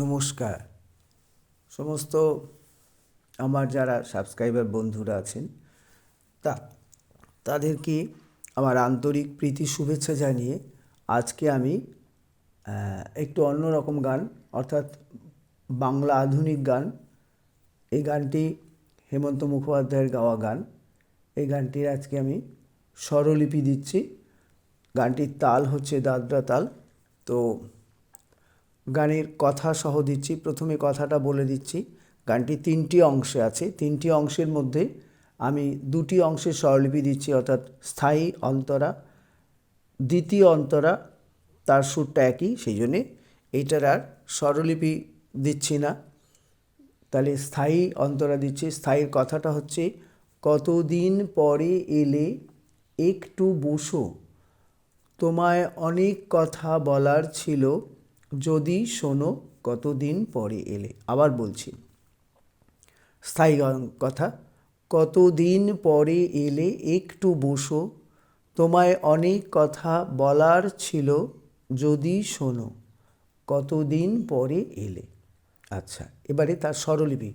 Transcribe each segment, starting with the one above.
নমস্কার। সমস্ত আমার যারা সাবস্ক্রাইবার বন্ধুরা আছেন, তা, তাদেরকে আমার আন্তরিক প্রীতি শুভেচ্ছা জানিয়ে আজকে আমি একটু অন্যরকম গান, অর্থাৎ বাংলা আধুনিক গান, এই গানটি হেমন্ত মুখোপাধ্যায়ের গাওয়া গান, এই গানটির আজকে আমি স্বরলিপি দিচ্ছি। গানটির তাল হচ্ছে দাদরা তাল, তো গানের কথা সহ দিচ্ছি। প্রথমে কথাটা বলে দিচ্ছি। গানটি তিনটি অংশে আছে। তিনটি অংশের মধ্যে আমি দুটি অংশের স্বরলিপি দিচ্ছি, অর্থাৎ স্থায়ী অন্তরা, দ্বিতীয় অন্তরা, তার সুরটা একই, সেই জন্যে এইটার আর স্বরলিপি দিচ্ছি না। তাহলে স্থায়ী অন্তরা দিচ্ছি। স্থায়ীর কথাটা হচ্ছে, কতদিন পরে এলে একটু বসো। তোমায় অনেক কথা বলার ছিল। যদি শোনো কতদিন পরে এলে। আবার বলছি। স্থায়ী কথা, কতদিন পরে এলে একটু বসো। তোমায় অনেক কথা বলার ছিল, যদি শোনো কতদিন পরে এলে। আচ্ছা এবারে তার স্বরলিপি।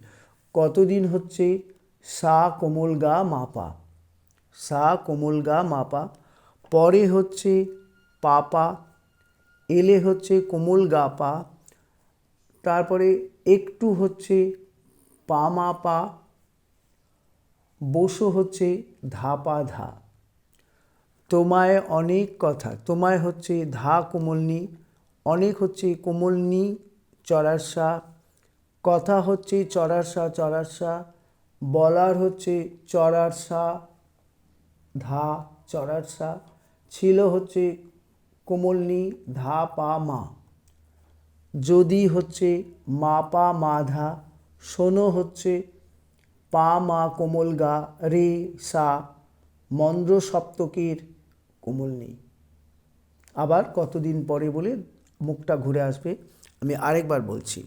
কতদিন হচ্ছে? সা কোমল গা মাপা। সা কোমল গা মাপা। পরে হচ্ছে পাপা এলে হচ্ছে কোমল গা পা, তারপরে একটু হচ্ছে পা মা পা, বসো হচ্ছে ধাপা ধা। তোমায় অনেক কথা, তোমায় হচ্ছে ধা কোমলনি, অনেক হচ্ছে কোমলনি চড়ারসা কথা হচ্ছে চড়ারসা চড়ারসা বলার হচ্ছে চড়ারসা ধা চড়ারসা ছিল হচ্ছে কোমলনি ধা পা মা। যদি হচ্ছে মা পা মা ধা, শোনো হচ্ছে পা মা কোমল গা, রে সা, মন্দ্র সপ্তকের কোমল নেই আবার কতদিন পরে বলে মুখটা ঘুরে আসবে, আমি আরেকবার বলছি।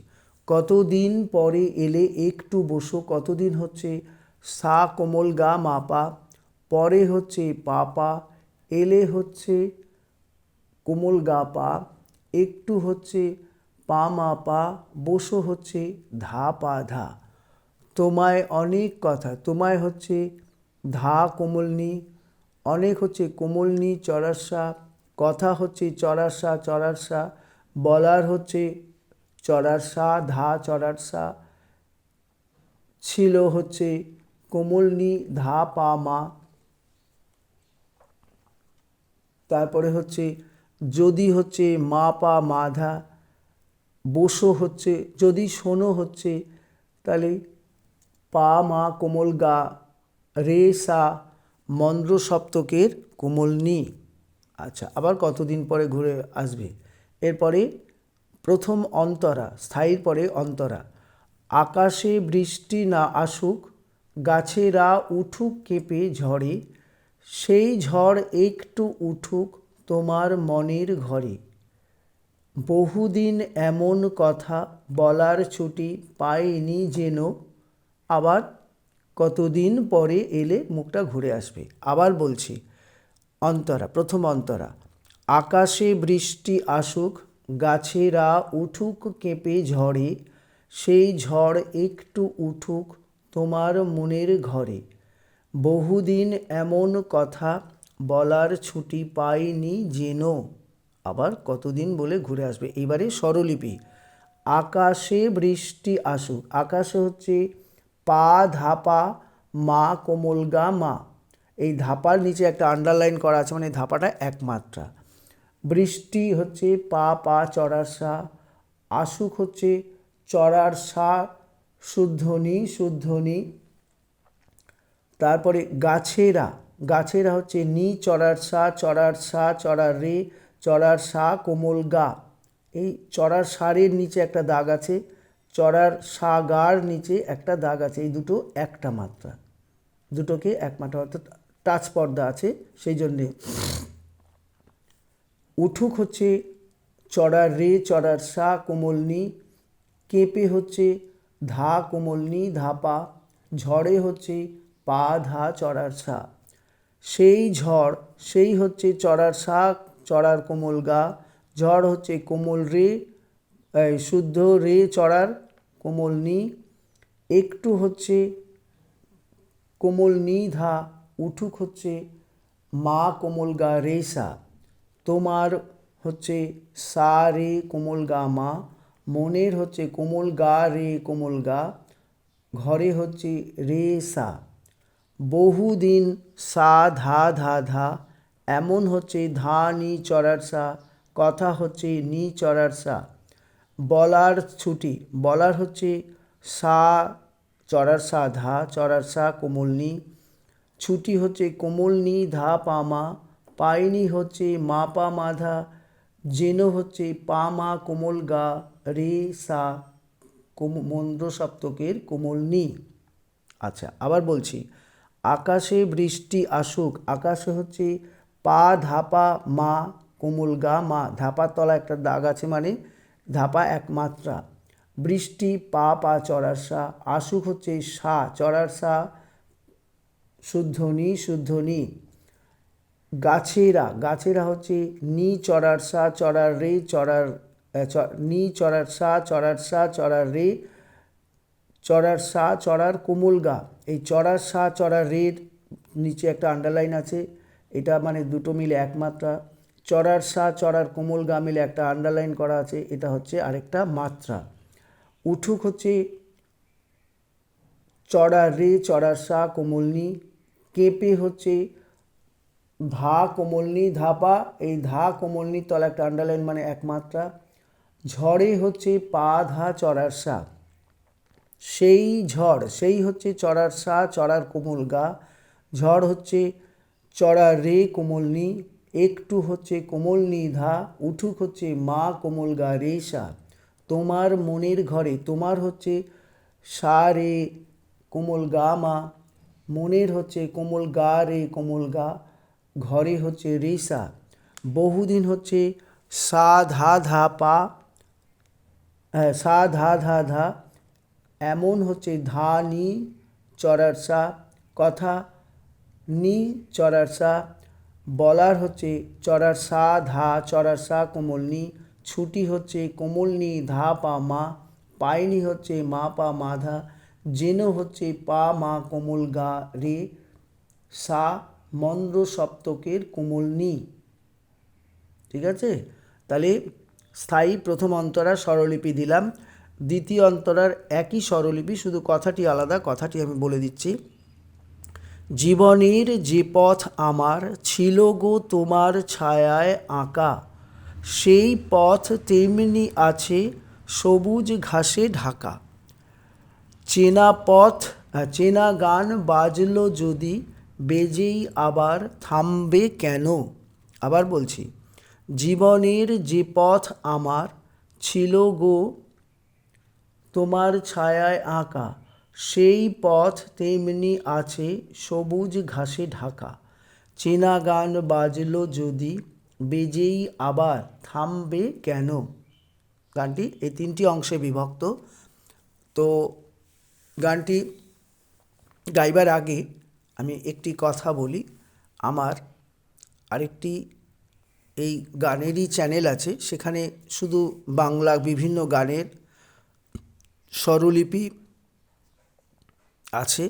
কতদিন পরে এলে একটু বসো, কতদিন হচ্ছে সা কোমল গা মাপা পরে হচ্ছে পাপা এলে হচ্ছে কোমল গা পা, একটু হচ্ছে পা মা পা, বসো হচ্ছে ধা পা ধা। তোমায় অনেক কথা, তোমায় হচ্ছে ধা কোমলনি, অনেক হচ্ছে কোমলনি চড়ারসা কথা হচ্ছে চড়ারসা চড়ারসা বলার হচ্ছে চড়ারসা ধা চড়ারসা ছিল হচ্ছে কোমলনি ধা পা মা। তারপরে হচ্ছে যদি হচ্ছে মা পা মাধা, বসো হচ্ছে, যদি শোনো হচ্ছে, তাহলে পা মা কোমল গা, রে সা মন্দ্র সপ্তকের কোমল নি। আচ্ছা আবার কতদিন পরে ঘুরে আসবে? এরপরে প্রথম অন্তরা, স্থায়ীর পরে অন্তরা। আকাশে বৃষ্টি না আসুক গাছেরা উঠুক, কেঁপে ঝড়ে। সেই ঝড় একটু উঠুক তোমার মনের ঘরে। বহুদিন এমন কথা বলার ছুটি পাইনি যেন, আবার কতদিন পরে এলে মুখটা ঘুরে আসবে। আবার বলছি, অন্তরা, প্রথম অন্তরা, আকাশে বৃষ্টি আসুক, গাছেরা উঠুক কেঁপে ঝড়ে, সেই ঝড় একটু উঠুক তোমার মনের ঘরে। বহুদিন এমন কথা বলার ছুটি পাইনি যেন। আবার কতদিন বলে ঘুরে আসবে? এবারে স্বরলিপি। আকাশে বৃষ্টি আসুক। আকাশে হচ্ছে পা ধাপা, মা কোমল গা, মা। এই ধাপার নিচে একটা আন্ডারলাইন করা আছে মানে ধাপাটা একমাত্রা। বৃষ্টি হচ্ছে পা পা চড়ার সা। আসুক হচ্ছে চড়ার সা, শুদ্ধনি শুদ্ধনি। তারপরে গাছেরা। গাছেরা হচ্ছে নি, চড়ার সা চড়ার সা, চড়ার রে, চড়ার সা, কোমল গা। এই চড়ার সারের নিচে একটা দাগ আছে, চড়ার সা গার নিচে একটা দাগ আছে, এই দুটো একটা মাত্রা। দুটোকে এক মাত্রা, অর্থাৎ টাচ পর্দা আছে, সেই জন্যে উঠুক হচ্ছে চড়ার রে, চড়ার সা কোমলনি কেঁপে হচ্ছে ধা, কোমল কোমলনি ধাপা ঝড়ে হচ্ছে পা, ধা, চড়ার সা। সেই ঝড়, সেই হচ্ছে চড়ার শাক, চড়ার কোমল গা। ঝড় হচ্ছে কোমল রে শুদ্ধ রে চড়ার কোমল নি। একটু হচ্ছে কোমল নি ধা, উঠুক হচ্ছে মা কোমল গা রে সা। তোমার হচ্ছে সা রে কোমল গা মা, মনের হচ্ছে কোমল গা রে কোমল গা, ঘরে হচ্ছে রে সা। বহুদিন সা ধা ধা ধা, এমন হচ্ছে ধা নি চড়ার সা, কথা হচ্ছে নি চড়ার সা। বলার ছুটি, বলার হচ্ছে সা চড়ার সা, ধা চড়ার সা, কোমল নি। ছুটি হচ্ছে কোমল নি, ধা পা মা পাইনি হচ্ছে মা পা মাধা জেনো হচ্ছে পা মা কোমল গা, রে সা মন্দ্র সপ্তকের কোমল নি। আচ্ছা আবার বলছি আকাশে বৃষ্টি আসুক, আকাশে হচ্ছে পা ধাপা মা, কোমল গা মা, ধাপার তলা একটা দাগ আছে মানে ধাপা এক মাত্রা। বৃষ্টি পা পা চড়ার সা, আসুক হচ্ছে সা, চড়ার সা, শুদ্ধনি শুদ্ধনি। গাছেরা গাছেরা হচ্ছে নি চড়ার সা, চড়ার রে, চড়ার নি চড়ার সা চড়ার সা, চড়ার রে চড়ার সা, চড়ার কোমল গা। এই চড়ার সা, চড়ার রের নিচে একটা আন্ডারলাইন আছে। এটা মানে দুটো মিলে একমাত্রা। চড়ার সা, চড়ার কোমল গা মিলে একটা আন্ডারলাইন করা আছে। এটা হচ্ছে আরেকটা মাত্রা। উঠুক হচ্ছে চড়ার রে, চড়ার সা কোমলনি কেঁপে হচ্ছে ধা কোমলনি ধাপা। এই ধা কোমলনি তলা একটা আন্ডারলাইন মানে একমাত্রা। ঝড়ে হচ্ছে পা, ধা, চড়ার সা। সেই ঝড় সেই হচ্ছে চড়ার সা চড়ার কোমল গা। ঝড় হচ্ছে চড়ার রে কোমল নি একটু হচ্ছে কোমল নি ধা উঠুক হচ্ছে মা কোমল গা রে সা। তোমার মনের ঘরে তোমার হচ্ছে সা রে কোমল গা মা মনের হচ্ছে কোমল গা রে কোমল গা ঘরে হচ্ছে রে সা। বহুদিন হচ্ছে সা ধা ধা পা হ্যাঁ, সা ধা ধা ধা এমন হচ্ছে, ধা নি চড়ার সা কথা নি চড়ার সা বলার হচ্ছে, চড়ার সা ধা চড়ার সা কোমল নি, ছুটি হচ্ছে, কোমল নি, ধা পা মা পাইনি হচ্ছে, মা পা মাধা জেনো হচ্ছে, পা মা কোমল গা রে, সা মন্দ্র সপ্তকের কোমল নি। ঠিক আছে? তাহলে স্থায়ী প্রথম অন্তরা স্বরলিপি দিলাম। দ্বিতীয় অন্তরার একই স্বরলিপি, শুধু কথাটি আলাদা, কথাটি আমি বলে দিচ্ছি। জীবনের যে পথ আমার ছিল গো তোমার ছায়ায় আঁকা, সেই পথ তেমনি আছে সবুজ ঘাসে ঢাকা। চেনা পথ, চেনা গান বাজলো যদি, বেজেই আবার থামবে কেন? আবার বলছি, জীবনের যে পথ আমার ছিল গো তোমার ছায়ায় আঁকা। সেই পথ তেমনি আছে সবুজ ঘাসে ঢাকা। চেনা গান বাজলো যদি, বেজেই আবার থামবে কেন? গানটি এই তিনটি অংশে বিভক্ত। তো গানটি গাইবার আগে আমি একটি কথা বলি। আমার আরেকটি এই গানেরই চ্যানেল আছে। সেখানে শুধু বাংলা বিভিন্ন গানের স্বরলিপি আছে।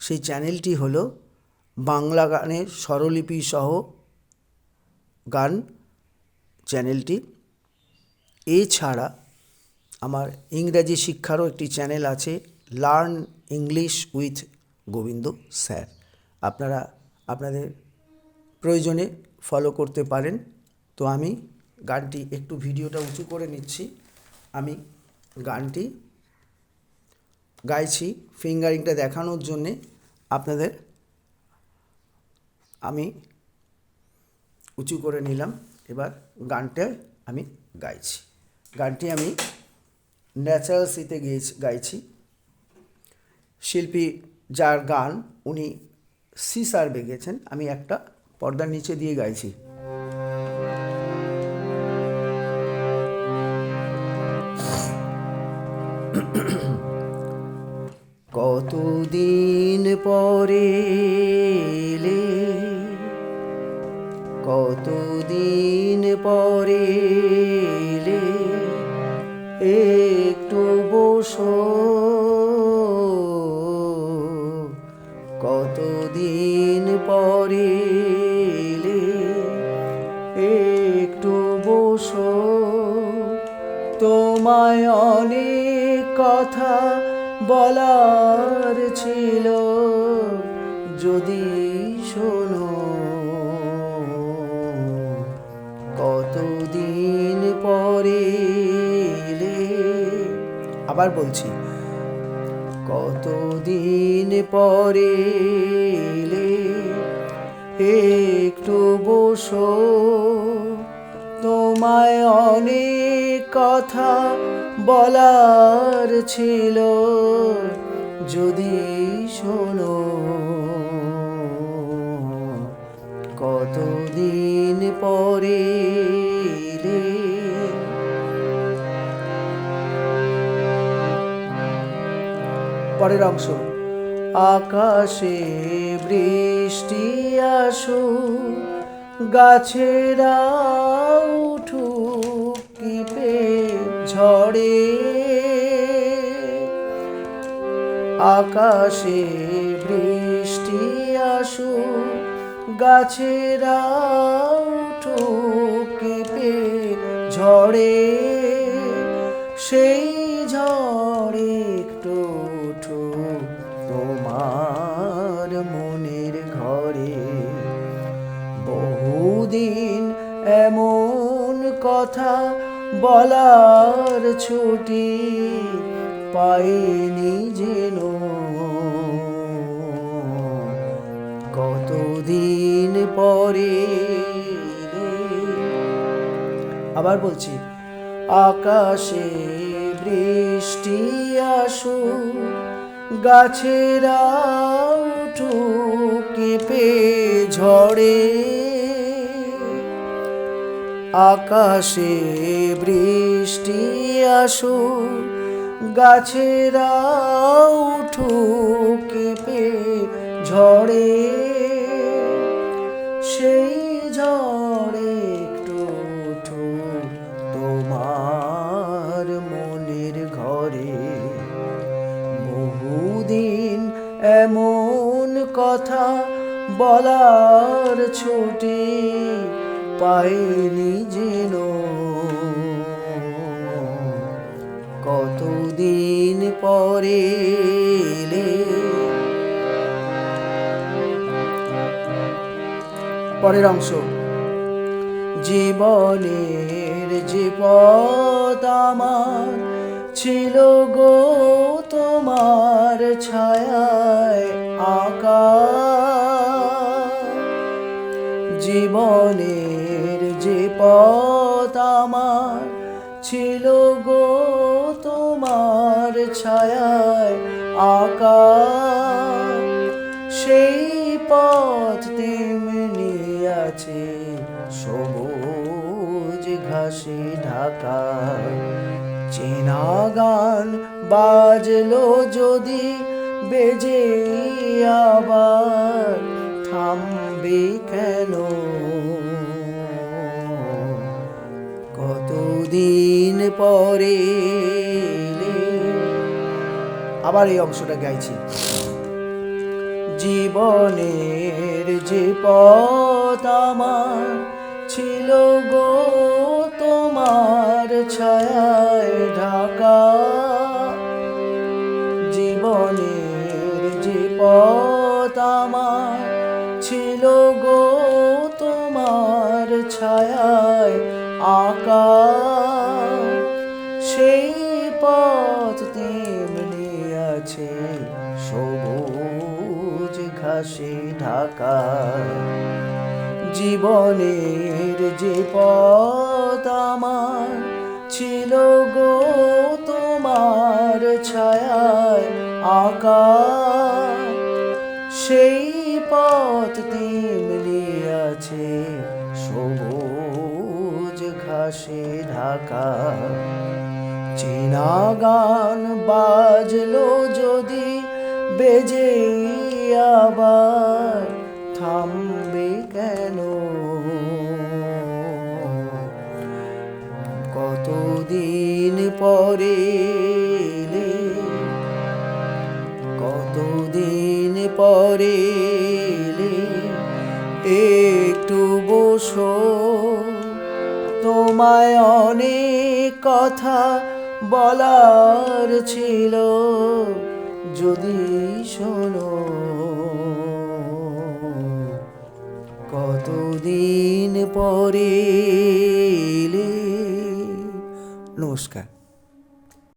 সেই চ্যানেলটি হল বাংলা গানের স্বরলিপি সহ গান চ্যানেলটি। এছাড়া আমার ইংরাজি শিক্ষারও একটি চ্যানেল আছে, learn English with Gobinda sir. আপনারা আপনাদের প্রয়োজনে ফলো করতে পারেন। তো আমি গানটি একটু ভিডিওটা উঁচু করে নিচ্ছি। আমি গানটি গাইছি, ফিঙ্গারিংটা দেখানোর জন্যে আপনাদের আমি উঁচু করে নিলাম। এবার গানটা আমি গাইছি। গানটি আমি ন্যাচারাল সিতে গেয়েছি, গাইছি। শিল্পী যার গান উনি সি সার্ভে গেছেন, আমি একটা পর্দার নিচে দিয়ে গাইছি। কতদিন পরে এলে? কতদিন পরে একটু বসো। কতদিন পরে একটু বসো। তোমায় অনেক কথা বলার ছিল, যদি শোনো। কতদিন পরে আবার বলছি, কতদিন পরে একটু বসো, তোমায় অনেক কথা বলার ছিল যদি শোনো। কতদিন পরে পরের অংশ আকাশে বৃষ্টি আসু গাছেরা উঠু ঝড়ে আকাশে বৃষ্টি আসু, গাছেরা উঠু কেঁপে ঝড়ে। সেই ঝড়ে একটু তোমার মনের ঘরে। বহুদিন এমন কথা বলার ছুটি পাইনি যেন। কতদিন পরে আবার বলছি, আকাশে বৃষ্টি আসু গাছেরা উঠু কেঁপে ঝড়ে আকাশে বৃষ্টি আসু গাছেরা উঠু কেঁপে ঝড়ে সেই ঝড়ে একটু উঠু তোমার মনের ঘরে। বহুদিন এমন কথা বলার ছুটি পাইনি যেন। কতদিন পরে পরের অংশ। জীবনের পথ আমার ছিল গো তোমার ছায়ায় জীবনের যে পথ আমার ছিল গো তোমার ছায়ায় আঁকা সেই পথ তেমনি আছে সবুজ ঘাসে ঢাকা। চেনা গান বাজলো যদি বেজে আবার কেন? কতদিন পরে আবার এই অংশটা গাইছি। জীবনের যে পথ আমার ছিল গো, তোমার ছায়ায় ঢাকা। জীবনের যে পথ আমার ঘাসে ঢাকা। জীবনের যে পথ আমার ছিল গো তোমার ছায়ায় আঁকা সেই পথ তেমনি আছে সবুজ ঘাসে ঢাকা। চেনা গান বাজলো যদি বেজে আবার থামবে কেন? কতদিন পরে কতদিন পরে একটু বসো। তোমায় অনেক কথা বলার ছিল। যদি শোনো কতদিন পরে নমস্কার।